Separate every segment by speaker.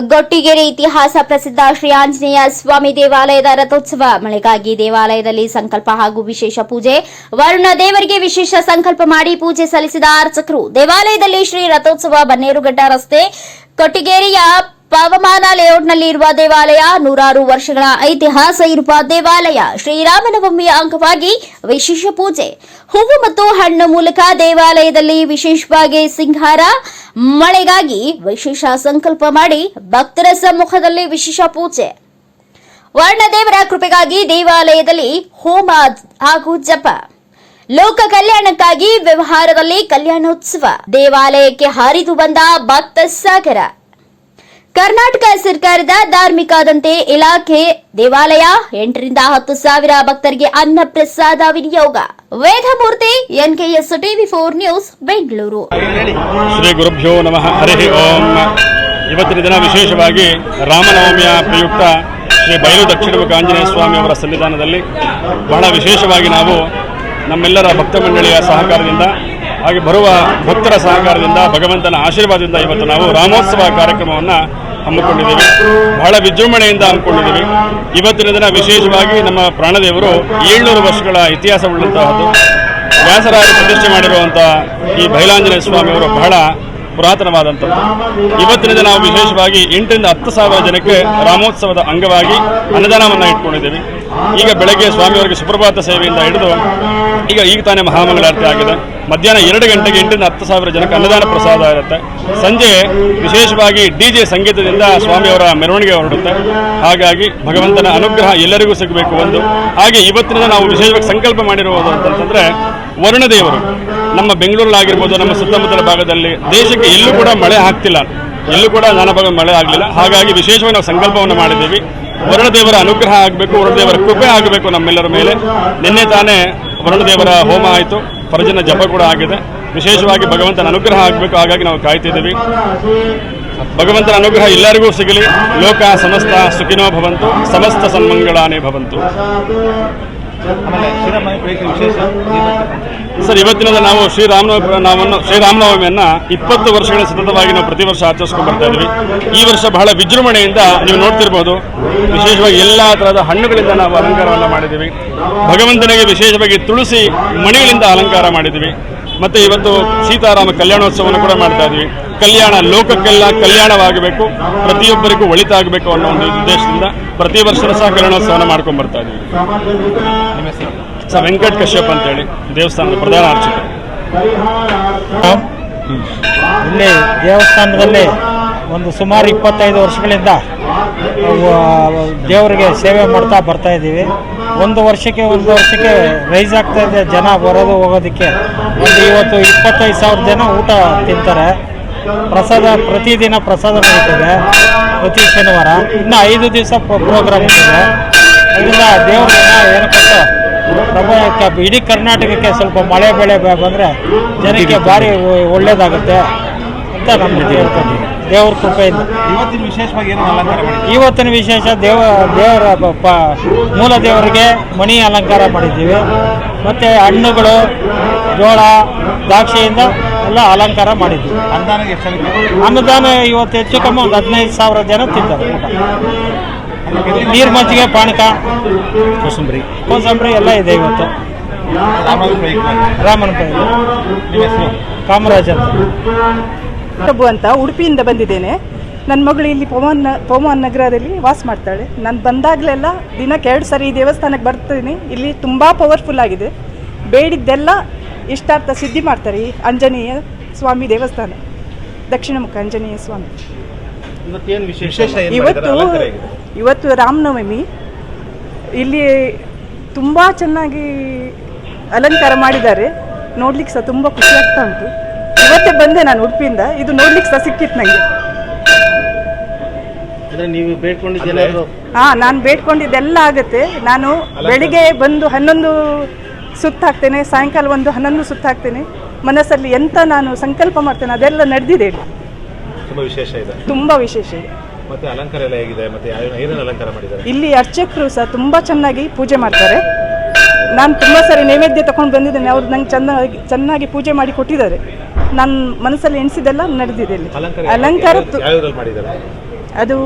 Speaker 1: ಗೊಟ್ಟಿಗೆರೆ ಇತಿಹಾಸ ಪ್ರಸಿದ್ಧ ಶ್ರೀ ಆಂಜನೇಯ ಸ್ವಾಮಿ ದೇವಾಲಯದ ರಥೋತ್ಸವ. ಮಳೆಗಾಗಿ ದೇವಾಲಯದಲ್ಲಿ ಸಂಕಲ್ಪ ಹಾಗೂ ವಿಶೇಷ ಪೂಜೆ. ವರುಣ ದೇವರಿಗೆ ವಿಶೇಷ ಸಂಕಲ್ಪ ಮಾಡಿ ಪೂಜೆ ಸಲ್ಲಿಸಿದ ಅರ್ಚಕರು. ದೇವಾಲಯದಲ್ಲಿ ಶ್ರೀ ರಥೋತ್ಸವ ಬನ್ನೇರುಘಟ್ಟ ರಸ್ತೆ. ಕೊಟ್ಟಿಗೇರಿಯ ಪವಮಾನ ಲೇಔಟ್ನಲ್ಲಿ ಇರುವ ದೇವಾಲಯ. ನೂರಾರು ವರ್ಷಗಳ ಐತಿಹಾಸ ಇರುವ ದೇವಾಲಯ. ಶ್ರೀರಾಮನವಮಿಯ ಅಂಗವಾಗಿ ವಿಶೇಷ ಪೂಜೆ. ಹೂವು ಮತ್ತು ಹಣ್ಣು ಮೂಲಕ ದೇವಾಲಯದಲ್ಲಿ ವಿಶೇಷವಾಗಿ ಸಿಂಗಾರ ಮಳೆಗಾಗಿ ವಿಶೇಷ ಸಂಕಲ್ಪ ಮಾಡಿ ಭಕ್ತರ ಸಮ್ಮುಖದಲ್ಲಿ ವಿಶೇಷ ಪೂಜೆ. ವರ್ಣದೇವರ ಕೃಪೆಗಾಗಿ ದೇವಾಲಯದಲ್ಲಿ ಹೋಮ ಹಾಗೂ ಜಪ. ಲೋಕ ಕಲ್ಯಾಣಕ್ಕಾಗಿ ವ್ಯವಹಾರದಲ್ಲಿ ಕಲ್ಯಾಣೋತ್ಸವ. ದೇವಾಲಯಕ್ಕೆ ಹಾರಿದು ಬಂದ ಭಕ್ತ ಸಾಗರ. ಕರ್ನಾಟಕ ಸರ್ಕಾರದ ಧಾರ್ಮಿಕಾದಂತೆ ಇಲಾಖೆ ದೇವಾಲಯ ಎಂಟರಿಂದ ಹತ್ತು ಸಾವಿರ ಭಕ್ತರಿಗೆ ಅನ್ನ ಪ್ರಸಾದ ವಿನಿಯೋಗ. Vedamurthy, NKS TV four news, Bengaluru.
Speaker 2: Shri ಗುರುಭ್ಯೋ ನಮಃ, ಹರಿ ಓಂ. ಇವತ್ತಿನ ದಿನ ವಿಶೇಷವಾಗಿ ರಾಮನವಮಿಯ ಪ್ರಯುಕ್ತ ಶ್ರೀ ಬಯಲು ದಕ್ಷಿಣ ಆಂಜನೇಯ ಸ್ವಾಮಿ ಅವರ ಸನ್ನಿಧಾನದಲ್ಲಿ ಬಹಳ ವಿಶೇಷವಾಗಿ ನಾವು ನಮ್ಮೆಲ್ಲರ ಭಕ್ತ ಮಂಡಳಿಯ ಸಹಕಾರದಿಂದ ಹಾಗೆ ಬರುವ ಭಕ್ತರ ಸಹಕಾರದಿಂದ, ಭಗವಂತನ ಆಶೀರ್ವಾದದಿಂದ ಇವತ್ತು ನಾವು ರಾಮೋತ್ಸವ ಕಾರ್ಯಕ್ರಮವನ್ನು ಹಮ್ಮಿಕೊಂಡಿದ್ದೀವಿ. ಬಹಳ ವಿಜೃಂಭಣೆಯಿಂದ ಹಮ್ಮಿಕೊಂಡಿದ್ದೀವಿ. ಇವತ್ತಿನ ದಿನ ವಿಶೇಷವಾಗಿ ನಮ್ಮ ಪ್ರಾಣದೇವರು ಏಳ್ನೂರು ವರ್ಷಗಳ ಇತಿಹಾಸವುಳ್ಳಂತಹದ್ದು ವ್ಯಾಸರಾಯ ಪ್ರತಿಷ್ಠೆ ಮಾಡಿರುವಂಥ ಈ ಬೈಲಾಂಜನೇಯ ಸ್ವಾಮಿಯವರು ಬಹಳ ಪುರಾತನವಾದಂಥದ್ದು. ಇವತ್ತಿನ ದಿನ ನಾವು ವಿಶೇಷವಾಗಿ ಎಂಟರಿಂದ ಹತ್ತು ಸಾವಿರ ಜನಕ್ಕೆ ರಾಮೋತ್ಸವದ ಅಂಗವಾಗಿ ಅನ್ನದಾನವನ್ನು ಇಟ್ಕೊಂಡಿದ್ದೀವಿ. ಈಗ ಬೆಳಗ್ಗೆ ಸ್ವಾಮಿಯವರಿಗೆ ಸುಪ್ರಭಾತ ಸೇವೆಯಿಂದ ಹಿಡಿದು ಈಗ ಈಗ ತಾನೇ ಮಹಾಮಂಗಳಾರತಿ ಆಗಿದೆ. ಮಧ್ಯಾಹ್ನ ಎರಡು ಗಂಟೆಗೆ ಎಂಟರಿಂದ ಹತ್ತು ಸಾವಿರ ಜನಕ್ಕೆ ಅನ್ನದಾನ ಪ್ರಸಾದ ಇರುತ್ತೆ. ಸಂಜೆ ವಿಶೇಷವಾಗಿ ಡಿ ಜೆ ಸಂಗೀತದಿಂದ ಸ್ವಾಮಿಯವರ ಮೆರವಣಿಗೆ ಹೊರಡುತ್ತೆ. ಹಾಗಾಗಿ ಭಗವಂತನ ಅನುಗ್ರಹ ಎಲ್ಲರಿಗೂ ಸಿಗಬೇಕು ಒಂದು. ಹಾಗೆ ಇವತ್ತಿನ ನಾವು ವಿಶೇಷವಾಗಿ ಸಂಕಲ್ಪ ಮಾಡಿರುವುದು ಅಂತಂತಂದ್ರೆ ವರುಣದೇವರು. ನಮ್ಮ ಬೆಂಗಳೂರಲ್ಲಾಗಿರ್ಬೋದು, ನಮ್ಮ ಸುತ್ತಮುತ್ತಲ ಭಾಗದಲ್ಲಿ ದೇಶಕ್ಕೆ ಎಲ್ಲೂ ಕೂಡ ಮಳೆ ಆಗ್ತಿಲ್ಲ. ಎಲ್ಲೂ ಕೂಡ ನಾನಾ ಭಾಗ ಮಳೆ ಆಗಲಿಲ್ಲ. ಹಾಗಾಗಿ ವಿಶೇಷವಾಗಿ ನಾವು ಸಂಕಲ್ಪವನ್ನು ಮಾಡಿದ್ದೀವಿ. ವರುಣದೇವರ ಅನುಗ್ರಹ ಆಗಬೇಕು, ವರುಣದೇವರ ಕೃಪೆ ಆಗಬೇಕು ನಮ್ಮೆಲ್ಲರ ಮೇಲೆ. ನಿನ್ನೆ ತಾನೇ ವರುಣದೇವರ ಹೋಮ ಆಯಿತು. ಪರಜನ ಜಪ ಕೂಡ ಆಗಿದೆ. ವಿಶೇಷವಾಗಿ ಭಗವಂತನ ಅನುಗ್ರಹ ಆಗಬೇಕು, ಹಾಗಾಗಿ ನಾವು ಕಾಯ್ತಿದ್ದೀವಿ. ಭಗವಂತನ ಅನುಗ್ರಹ ಎಲ್ಲರಿಗೂ ಸಿಗಲಿ. ಲೋಕ ಸಮಸ್ತ ಸುಖಿನೋ ಭವಂತು, ಸಮಸ್ತ ಸನ್ಮಂಗಳಾನೇ ಭವಂತು. ಸರ್ ಇವತ್ತಿನ ನಾವು ಶ್ರೀರಾಮನವಮಿ, ನಾವನ್ನು ಶ್ರೀರಾಮನವಮಿಯನ್ನ ಇಪ್ಪತ್ತು ವರ್ಷಗಳ ಸತತವಾಗಿ ನಾವು ಪ್ರತಿ ವರ್ಷ ಆಚರಿಸ್ಕೊಂಡು ಬರ್ತಾ ಇದ್ವಿ. ಈ ವರ್ಷ ಬಹಳ ವಿಜೃಂಭಣೆಯಿಂದ ನೀವು ನೋಡ್ತಿರ್ಬೋದು. ವಿಶೇಷವಾಗಿ ಎಲ್ಲ ತರಹದ ಹಣ್ಣುಗಳಿಂದ ನಾವು ಅಲಂಕಾರವನ್ನು ಮಾಡಿದ್ದೀವಿ. ಭಗವಂತನಿಗೆ ವಿಶೇಷವಾಗಿ ತುಳಸಿ ಮಣಿಗಳಿಂದ ಅಲಂಕಾರ ಮಾಡಿದ್ದೀವಿ. ಮತ್ತೆ ಇವತ್ತು ಸೀತಾರಾಮ ಕಲ್ಯಾಣೋತ್ಸವವನ್ನು ಕೂಡ ಮಾಡ್ತಾ ಇದ್ವಿ ಕಲ್ಯಾಣ ಲೋಕಕ್ಕೆಲ್ಲ ಕಲ್ಯಾಣವಾಗಬೇಕು, ಪ್ರತಿಯೊಬ್ಬರಿಗೂ ಒಳಿತಾಗಬೇಕು ಅನ್ನೋ ಒಂದು ಉದ್ದೇಶದಿಂದ ಪ್ರತಿ ವರ್ಷನೂ ಸಹ ಕಲ್ಯಾಣೋತ್ಸವನ ಮಾಡ್ಕೊಂಡು ಬರ್ತಾ
Speaker 3: ಇದ್ವಿ
Speaker 2: ಸರ್, ವೆಂಕಟ್ ಕಶ್ಯಪ್ ಅಂತೇಳಿ, ದೇವಸ್ಥಾನದ ಪ್ರಧಾನ ಅರ್ಚಕ
Speaker 4: ಇಲ್ಲಿ ದೇವಸ್ಥಾನದಲ್ಲಿ ಒಂದು ಸುಮಾರು ಇಪ್ಪತ್ತೈದು ವರ್ಷಗಳಿಂದ ದೇವರಿಗೆ ಸೇವೆ ಮಾಡ್ತಾ ಬರ್ತಾ ಇದ್ದೀವಿ. ಒಂದು ವರ್ಷಕ್ಕೆ ಒಂದು ವರ್ಷಕ್ಕೆ ರೈಸ್ ಆಗ್ತಾ ಇದೆ. ಜನ ಬರೋದು ಹೋಗೋದಕ್ಕೆ ಒಂದು ಇವತ್ತು ಇಪ್ಪತ್ತೈದು ಸಾವಿರ ಜನ ಊಟ ತಿಂತಾರೆ. ಪ್ರಸಾದ, ಪ್ರತಿದಿನ ಪ್ರಸಾದ ನಡೀತದೆ. ಪ್ರತಿ ಶನಿವಾರ. ಇನ್ನು ಐದು ದಿವಸ ಪ್ರೋಗ್ರಾಮ್ ಇದೆ ಅದರಿಂದ ದೇವರ ಏನಕ್ಕೆ ಪ್ರಭಾವಕ್ಕೆ ಇಡೀ ಕರ್ನಾಟಕಕ್ಕೆ ಸ್ವಲ್ಪ ಮಳೆ ಬೆಳೆ ಬಂದರೆ ಜನಕ್ಕೆ ಭಾರಿ ಒಳ್ಳೆಯದಾಗುತ್ತೆ ಅಂತ ನಮ್ಮ ಹೇಳ್ತೀನಿ ದೇವ್ರ ಕೃಪೆಯಿಂದ
Speaker 3: ಇವತ್ತಿನ ವಿಶೇಷವಾಗಿ ಏನು ಅಲಂಕಾರ ಮಾಡಿ
Speaker 4: ಇವತ್ತಿನ ವಿಶೇಷ ದೇವ ದೇವರ ಪ- ಪ- ಮೂಲ ದೇವರಿಗೆ ಮಣಿ ಅಲಂಕಾರ ಮಾಡಿದ್ದೀವಿ. ಮತ್ತು ಹಣ್ಣುಗಳು ಜೋಳ ದ್ರಾಕ್ಷಿಯಿಂದ ಎಲ್ಲ ಅಲಂಕಾರ ಮಾಡಿದ್ದೀವಿ.
Speaker 3: ಅನುದಾನ ಅನುದಾನ
Speaker 4: ಅನ್ನದಾನ ಇವತ್ತು ಹೆಚ್ಚು ಕಮ್ಮಿ ಒಂದು ಹದಿನೈದು ಸಾವಿರ ಜನ ತಿಂತಾರೆ. ಊಟ ನೀರು ಮಜ್ಜಿಗೆ ಪಾನಕ
Speaker 3: ಕೋಸಂಬರಿ.
Speaker 4: ಕೋಸಂಬರಿ ಎಲ್ಲ ಇದೆ ಇವತ್ತು.
Speaker 3: ರಾಮನ ಪ್ರಯುಕ್ತ.
Speaker 4: ರಾಮನ
Speaker 3: ಪೈ ಕಾಮರಾಜ
Speaker 4: ಕಾಮರಾಜ್ ಅಂತ.
Speaker 5: ಪ್ರಭು ಅಂತ ಉಡುಪಿಯಿಂದ ಬಂದಿದ್ದೇನೆ. ನನ್ನ ಮಗಳು ಇಲ್ಲಿ ಪೋಮನ್ ಪೋಮನ್ ನಗರದಲ್ಲಿ ವಾಸ ಮಾಡ್ತಾಳೆ. ನಾನು ಬಂದಾಗಲೆಲ್ಲ ದಿನಕ್ಕೆ ಎರಡು ಸರಿ ಈ ದೇವಸ್ಥಾನಕ್ಕೆ ಬರ್ತೀನಿ. ಇಲ್ಲಿ ತುಂಬ ಪವರ್ಫುಲ್ ಆಗಿದೆ. ಬೇಡಿದ್ದೆಲ್ಲ ಇಷ್ಟಾರ್ಥ ಸಿದ್ಧಿ ಮಾಡ್ತಾರೆ ಈ ಆಂಜನೇಯ ಸ್ವಾಮಿ ದೇವಸ್ಥಾನ. ದಕ್ಷಿಣ ಮುಖ ಆಂಜನೇಯ ಸ್ವಾಮಿ. ಇವತ್ತು ಇವತ್ತು ರಾಮನವಮಿ. ಇಲ್ಲಿ ತುಂಬ ಚೆನ್ನಾಗಿ ಅಲಂಕಾರ ಮಾಡಿದ್ದಾರೆ. ನೋಡ್ಲಿಕ್ಕೆ ಸಹ ತುಂಬ ಖುಷಿ ಆಗ್ತಾ ಉಂಟು. ಇವತ್ತೇ ಬಂದೆ ನಾನು ಉಡುಪಿಯಿಂದ. ಇದು ನೋಡ್ಲಿಕ್ಕೆ ಸಹ ಸಿಕ್ಕಿತ್ತು ನನಗೆ
Speaker 3: ಅಂದ್ರೆ ನೀವು ಬೇಡ್ಕೊಂಡಿದ್ದೇನಾದ್ರು
Speaker 5: ಹಾ ನಾನು ಬೇಡ್ಕೊಂಡಿದ್ದೆಲ್ಲ ಆಗುತ್ತೆ. ನಾನು ಬೆಳಿಗ್ಗೆ ಬಂದು ಹನ್ನೊಂದು ಸುತ್ತಾಕ್ತೇನೆ ಸಾಯಂಕಾಲ ಒಂದು ಹನ್ನೊಂದು ಸುತ್ತ ಹಾಕ್ತೇನೆ ಮನಸ್ಸಲ್ಲಿ ಎಂತ ನಾನು ಸಂಕಲ್ಪ ಮಾಡ್ತೇನೆ ಅದೆಲ್ಲ ನಡೆದಿದೆ ಇಲ್ಲಿ
Speaker 3: ತುಂಬಾ ವಿಶೇಷ ಇದೆ.
Speaker 5: ತುಂಬ ವಿಶೇಷ ಇದೆ.
Speaker 3: ಮತ್ತೆ ಅಲಂಕಾರ ಎಲ್ಲ ಹೇಗಿದೆ? ಮತ್ತೆ ಯಾವ- ಏನೇನು ಅಲಂಕಾರ ಮಾಡಿದ್ದಾರೆ?
Speaker 5: ಇಲ್ಲಿ ಅರ್ಚಕರು ಸಹ ತುಂಬಾ ಚೆನ್ನಾಗಿ ಪೂಜೆ ಮಾಡ್ತಾರೆ. ನಾನು ತುಂಬ ಸರಿ ನೈವೇದ್ಯ ತಗೊಂಡು ಬಂದಿದ್ದೇನೆ. ಅವ್ರು ನಂಗೆ ಚೆನ್ನಾಗಿ ಚೆನ್ನಾಗಿ ಪೂಜೆ ಮಾಡಿ ಕೊಟ್ಟಿದ್ದಾರೆ. ನನ್ನ ಮನಸ್ಸಲ್ಲಿ ಎಣಿಸಿದೆಲ್ಲ ನಡೆದಿದೆ ಇಲ್ಲಿ.
Speaker 3: ಅಲಂಕಾರ
Speaker 5: ಅದು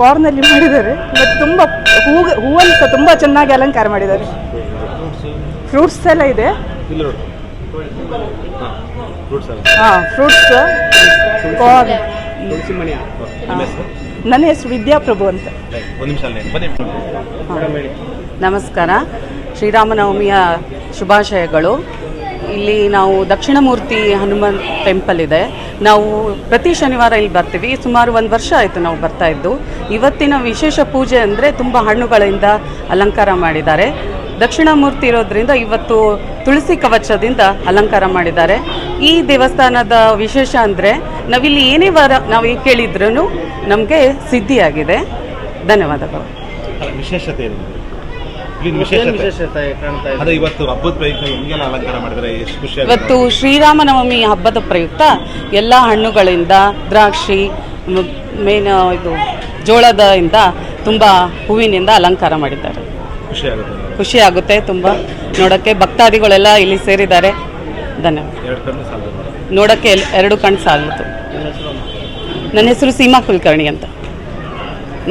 Speaker 5: ಕಾರ್ನಲ್ಲಿ ಮಾಡಿದ್ದಾರೆ. ಮತ್ತು ತುಂಬ ಹೂ ಹೂವನ್ನು ಸಹ ತುಂಬ ಚೆನ್ನಾಗಿ ಅಲಂಕಾರ ಮಾಡಿದ್ದಾರೆ. ಫ್ರೂಟ್ಸ್ ಎಲ್ಲ ಇದೆ.
Speaker 3: ಹಾಂ ಫ್ರೂಟ್ಸ್
Speaker 5: ಕಾರ್ನ್ ನನ್ನ ಹೆಸರು ವಿದ್ಯಾಪ್ರಭು ಅಂತ.
Speaker 6: ನಮಸ್ಕಾರ. ಶ್ರೀರಾಮನವಮಿಯ ಶುಭಾಶಯಗಳು. ಇಲ್ಲಿ ನಾವು ದಕ್ಷಿಣಮೂರ್ತಿ ಹನುಮನ್ ಟೆಂಪಲ್ ಇದೆ. ನಾವು ಪ್ರತಿ ಶನಿವಾರ ಇಲ್ಲಿ ಬರ್ತೀವಿ. ಸುಮಾರು ಒಂದು ವರ್ಷ ಆಯಿತು ನಾವು ಬರ್ತಾ ಇದ್ದು. ಇವತ್ತಿನ ವಿಶೇಷ ಪೂಜೆ ಅಂದರೆ ತುಂಬ ಹಣ್ಣುಗಳಿಂದ ಅಲಂಕಾರ ಮಾಡಿದ್ದಾರೆ. ದಕ್ಷಿಣಮೂರ್ತಿ ಇರೋದ್ರಿಂದ ಇವತ್ತು ತುಳಸಿ ಕವಚದಿಂದ ಅಲಂಕಾರ ಮಾಡಿದ್ದಾರೆ. ಈ ದೇವಸ್ಥಾನದ ವಿಶೇಷ ಅಂದರೆ ನಾವಿಲ್ಲಿ ಏನೇ ವಾರ ನಾವು ಕೇಳಿದ್ರೂ ನಮಗೆ ಸಿದ್ಧಿಯಾಗಿದೆ. ಧನ್ಯವಾದಗಳು.
Speaker 3: ವಿಶೇಷತೆ ಏನು? ಇಲ್ಲಿನ ವಿಶೇಷತೆ? ಅದೇ ಇವತ್ತು ಹಬ್ಬದ ಪ್ರಯುಕ್ತ ಹಿಂಗೆಲ್ಲ ಅಲಂಕಾರ ಮಾಡಿದರೆ ಎಷ್ಟು ಖುಷಿ
Speaker 6: ಇವತ್ತು ಶ್ರೀರಾಮನವಮಿ ಹಬ್ಬದ ಪ್ರಯುಕ್ತ ಎಲ್ಲ ಹಣ್ಣುಗಳಿಂದ ದ್ರಾಕ್ಷಿ ಮೇನ್ ಇದು ಜೋಳದಿಂದ ತುಂಬ ಹೂವಿನಿಂದ ಅಲಂಕಾರ ಮಾಡಿದ್ದಾರೆ.
Speaker 3: ಖುಷಿ ಆಗುತ್ತೆ.
Speaker 6: ತುಂಬ. ನೋಡೋಕ್ಕೆ ಭಕ್ತಾದಿಗಳೆಲ್ಲ ಇಲ್ಲಿ ಸೇರಿದ್ದಾರೆ. ಧನ್ಯವಾದ ನೋಡೋಕ್ಕೆ ಎರಡು ಕಣ್ಣು ಸಾಲದು. ನನ್ನ ಹೆಸರು ಸೀಮಾ ಕುಲಕರ್ಣಿ ಅಂತ.